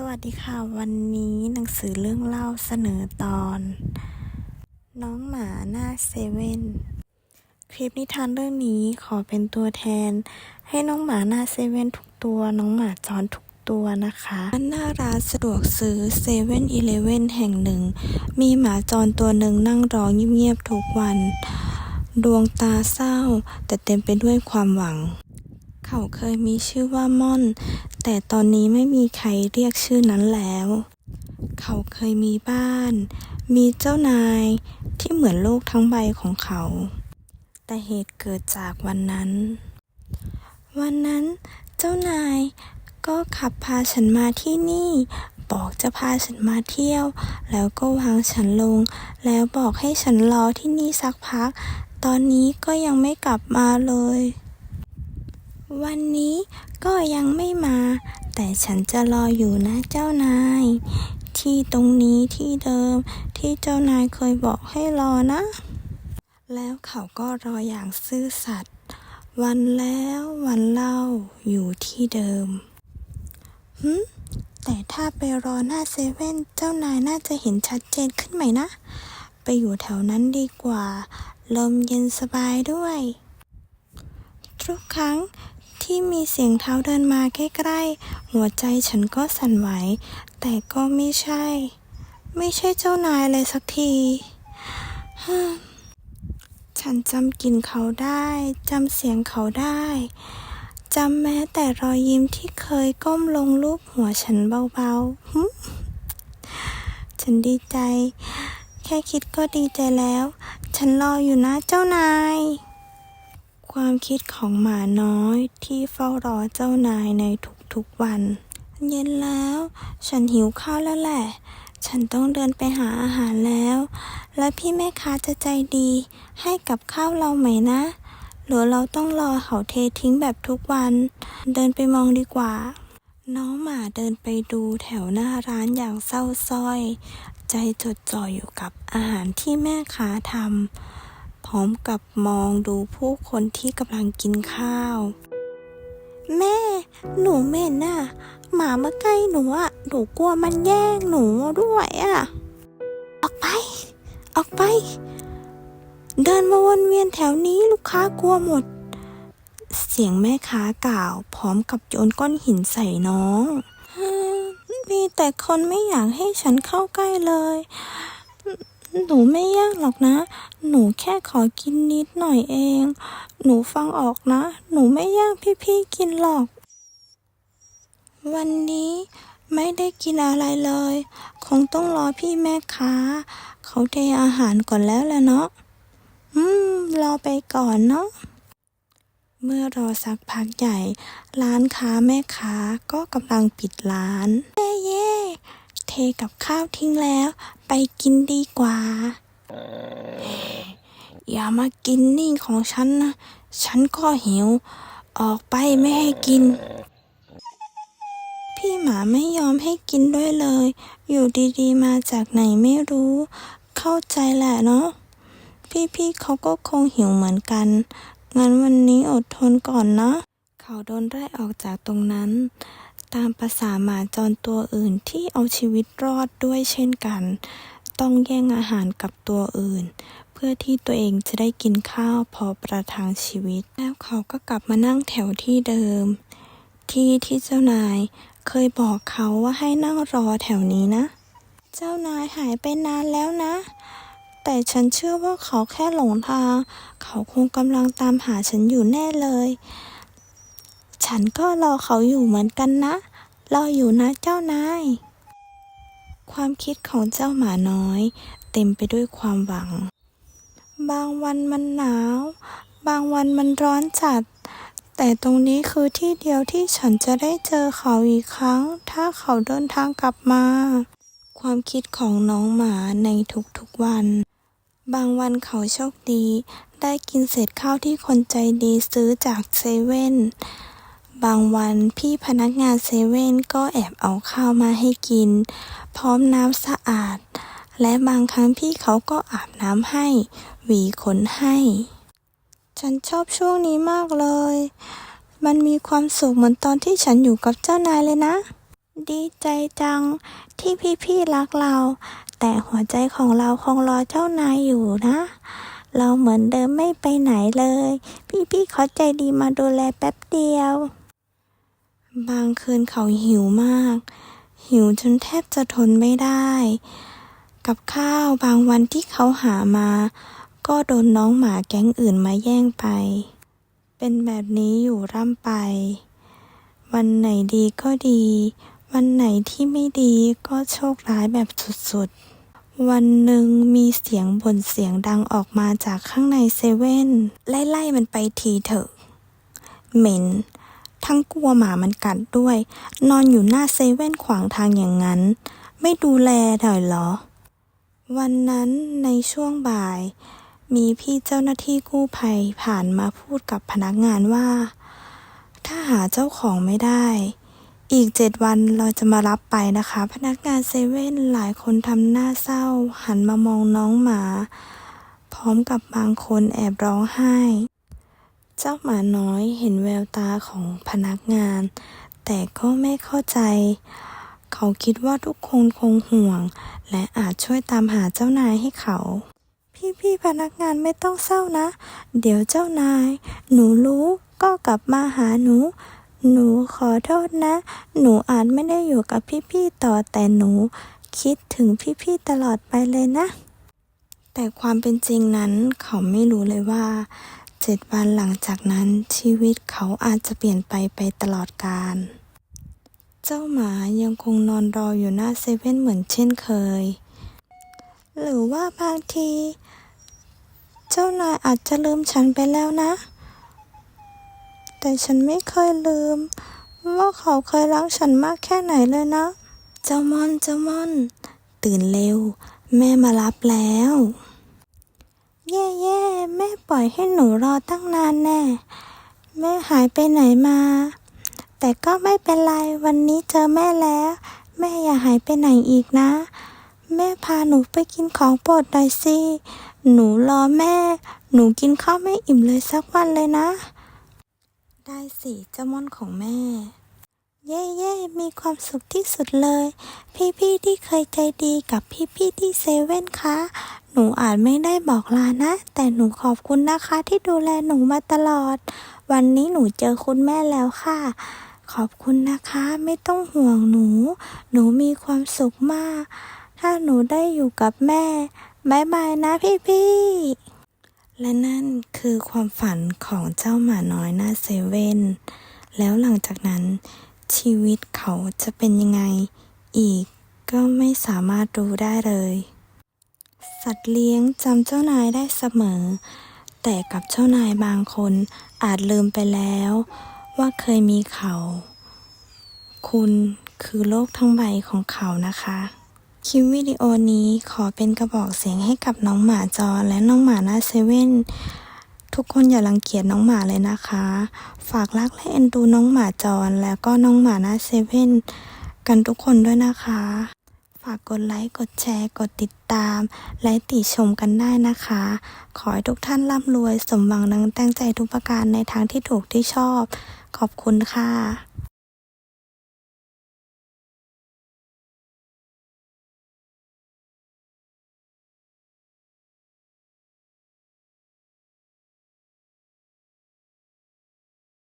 สวัสดีค่ะ วันนี้หนังสือเรื่องเล่าเสนอตอน น้องหมาหน้าเซเว่นคลิปนิทานเรื่องนี้ขอเป็นตัวแทน ให้น้องหมาหน้าเซเว่นทุกตัว น้องหมาจรทุกตัวนะคะหน้าร้านสะดวกซื้อเซเว่นอีเลเว่นแห่งหนึ่ง มีหมาจรตัวหนึ่งนั่งรอเงียบๆทุกวัน ดวงตาเศร้า แต่เต็มไปด้วยความหวัง เขาเคยมีชื่อว่าม่อน แต่ตอนนี้ไม่มีใครเรียกชื่อนั้นแล้ว เขาเคยมีบ้าน มีเจ้านายที่เหมือนโลกทั้งใบของเขา แต่เหตุเกิดจากวันนั้น วันนั้นเจ้านายก็ขับพาฉันมาที่นี่ บอกจะพาฉันมาเที่ยว แล้วก็วางฉันลง แล้วบอกให้ฉันรอที่นี่สักพัก ตอนนี้ก็ยังไม่กลับมาเลย วันนี้ก็ยังไม่มา แต่ฉันจะรออยู่นะเจ้านาย ที่ตรงนี้ที่เดิมที่เจ้านายเคยบอกให้รอนะ แล้วเขาก็รออย่างซื่อสัตย์วันแล้ววันเล่าอยู่ที่เดิมหืมแต่ถ้าไปรอหน้าเซเว่นเจ้านายน่าจะเห็นชัดเจนขึ้นไหมนะ ไปอยู่แถวนั้นดีกว่า ลมเย็นสบายด้วย ทุกครั้ง ที่มีเสียงเท้าเดินมาใกล้ๆ หัวใจฉันก็สั่นไหว แต่ก็ไม่ใช่ ไม่ใช่เจ้านายเลยสักที ฉันจำกลิ่นเขาได้จำเสียงเขาได้จำแม้แต่รอยยิ้มที่เคยก้มลงลูบหัวฉันเบาๆ ฉันดีใจ แค่คิดก็ดีใจแล้ว ฉันรออยู่นะเจ้านาย ความคิดของหมาน้อยที่เฝ้ารอเจ้านายในทุกๆวัน เย็นแล้ว ฉันหิวข้าวแล้วแหละ ฉันต้องเดินไปหาอาหารแล้ว และพี่แม่ค้าจะใจดี ให้กับข้าวเราไหมนะ หรือเราต้องรอเขาเททิ้งแบบทุกวัน เดินไปมองดีกว่า น้องหมาเดินไปดูแถวหน้าร้านอย่างเศร้าส้อย ใจจดจ่ออยู่กับอาหารที่แม่ค้าทำ พร้อมกับมองดูผู้คนที่กำลังกินข้าว แม่ หนูเม็นน่ะ หมามาใกล้หนูอะ หนูกลัวมันแย่งหนูด้วยอะ ออกไป ออกไป เดินมาวนเวียนแถวนี้ลูกค้ากลัวหมด เสียงแม่ค้ากล่าว พร้อมกับโยนก้อนหินใส่น้องมีแต่คนไม่อยากให้ฉันเข้าใกล้เลย หนูไม่ยากหรอกนะ หนูแค่ขอกินนิดหน่อยเอง หนูฟังออกนะ หนูไม่ยากพี่ๆกินหรอก วันนี้ไม่ได้กินอะไรเลย คงต้องรอพี่แม่ค้า เขาเทอาหารก่อนแล้วแหละเนาะ อืม รอไปก่อนเนาะ เมื่อรอสักพักใหญ่ ร้านค้าแม่ค้าก็กำลังปิดร้าน เย่เย่เท กับข้าวทิ้งแล้ว ไปกินดีกว่า อย่ามากินนี่ของฉันนะ ฉันก็หิว ออกไปไม่ให้กิน พี่หมาไม่ยอมให้กินด้วยเลย อยู่ดีๆ มาจากไหนไม่รู้ เข้าใจแหละเนาะ พี่ๆเขาก็คงหิวเหมือนกัน งั้นวันนี้อดทนก่อนนะ เขาโดนไล่ออกจากตรงนั้น ตามภาษาหมาจรตัวอื่นที่เอาชีวิตรอดด้วยเช่นกัน ต้องแย่งอาหารกับตัวอื่น เพื่อที่ตัวเองจะได้กินข้าวพอประทังชีวิต แล้วเขาก็กลับมานั่งแถวที่เดิม ที่ที่เจ้านายเคยบอกเขาว่าให้นั่งรอแถวนี้นะ เจ้านายหายไปนานแล้วนะ แต่ฉันเชื่อว่าเขาแค่หลงทาง เขาคงกำลังตามหาฉันอยู่แน่เลย ฉันก็รอเขาอยู่เหมือนกันนะ รออยู่นะเจ้านาย ความคิดของเจ้าหมาน้อย เต็มไปด้วยความหวัง บางวันมันหนาว บางวันมันร้อนจัด แต่ตรงนี้คือที่เดียวที่ฉันจะได้เจอเขาอีกครั้ง ถ้าเขาเดินทางกลับมา ความคิดของน้องหมาในทุกๆวัน บางวันเขาโชคดี ได้กินเศษข้าวที่คนใจดีซื้อจากเซเว่น บางวันพี่พนักงานเซเว่นก็แอบเอาข้าวมาให้กิน พร้อมน้ำสะอาด และบางครั้งพี่เขาก็อาบน้ำให้ หวีขนให้ ฉันชอบช่วงนี้มากเลย มันมีความสุขเหมือนตอนที่ฉันอยู่กับเจ้านายเลยนะ ดีใจจังที่พี่ๆรักเรา แต่หัวใจของเราคงรอเจ้านายอยู่นะ เราเหมือนเดิมไม่ไปไหนเลย พี่ๆเขาใจดีมาดูแลแป๊บเดียว บางคืนเขาหิวมาก หิวจนแทบจะทนไม่ได้ กับข้าวบางวันที่เขาหามา ก็โดนน้องหมาแก๊งอื่นมาแย่งไป เป็นแบบนี้อยู่ร่ำไป วันไหนดีก็ดี วันไหนที่ไม่ดีก็โชคร้ายแบบสุดๆ วันหนึ่งมีเสียงบ่นเสียงดังออกมาจากข้างในเซเว่นไล่ๆมันไปทีเถอะ เหม็น ทั้งกลัวหมามันกัดด้วย นอนอยู่หน้าเซเว่นขวางทางอย่างนั้น ไม่ดูแลหน่อยเหรอ วันนั้นในช่วงบ่าย มีพี่เจ้าหน้าที่กู้ภัยผ่านมาพูดกับพนักงานว่า ถ้าหาเจ้าของไม่ได้ อีกเจ็ดวันเราจะมารับไปนะคะ พนักงานเซเว่นหลายคนทำหน้าเศร้า หันมามองน้องหมา พร้อมกับบางคนแอบร้องไห้ เจ้าหมาน้อยเห็นแววตาของพนักงาน แต่ก็ไม่เข้าใจ เขาคิดว่าทุกคนคงห่วง และอาจช่วยตามหาเจ้านายให้เขา พี่ๆพนักงานไม่ต้องเศร้านะ เดี๋ยวเจ้านาย หนูรู้ก็กลับมาหาหนู หนูขอโทษนะ หนูอาจไม่ได้อยู่กับพี่ๆต่อแต่หนู คิดถึงพี่ๆตลอดไปเลยนะ แต่ความเป็นจริงนั้นเขาไม่รู้เลยว่า เจ็ดวันหลังจากนั้นชีวิตเขาอาจจะเปลี่ยนไปไปตลอดกาล เจ้าหมายังคงนอนรออยู่หน้าเซเว่นเหมือนเช่นเคย หรือว่าบางที เจ้านายอาจจะลืมฉันไปแล้วนะ แต่ฉันไม่เคยลืม ว่าเขาเคยรักฉันมากแค่ไหนเลยนะ เจ้ามอนเจ้ามอน ตื่นเร็ว แม่มารับแล้ว แย่แย่แม่ปล่อยให้หนูรอตั้งนานแน่ แม่หายไปไหนมา แต่ก็ไม่เป็นไร วันนี้เจอแม่แล้ว แม่อย่าหายไปไหนอีกนะ แม่พาหนูไปกินของโปรดหน่อยสิหนูรอแม่ หนูกินข้าวไม่อิ่มเลยสักวันเลยนะ ได้สิเจ้ามอนของแม่ เย่เย่ๆมีความสุขที่สุดเลย พี่ๆที่เคยใจดีกับพี่ๆที่เซเว่นคะ หนูอาจไม่ได้บอกลานะ แต่หนูขอบคุณนะคะที่ดูแลหนูมาตลอด วันนี้หนูเจอคุณแม่แล้วค่ะ ขอบคุณนะคะไม่ต้องห่วงหนู หนูมีความสุขมาก ถ้าหนูได้อยู่กับแม่บายบายนะพี่ๆและนั่นคือความฝันของเจ้าหมาน้อยหน้าเซเว่นแล้วหลังจากนั้น ชีวิตเขาจะเป็นยังไง อีกก็ไม่สามารถรู้ได้เลย สัตว์เลี้ยงจำเจ้านายได้เสมอ แต่กับเจ้านายบางคนอาจลืมไปแล้ว ว่าเคยมีเขา คุณคือโลกทั้งใบของเขานะคะคลิปวิดีโอนี้ขอเป็นกระบอกเสียงให้กับน้องหมาจรและน้องหมาหน้าเซเว่น ทุกคนอย่ารังเกียจน้องหมาเลยนะคะ ฝากรักและเอ็นดูน้องหมาจร แล้วก็น้องหมาหน้าเซเว่นกันทุกคนด้วยนะคะ ฝากกดไลค์ กดแชร์ กดติดตาม และติชมกันได้นะคะ ขอให้ทุกท่านร่ำรวย สมหวังดังตั้งใจทุกประการในทางที่ถูกที่ชอบ ขอบคุณค่ะ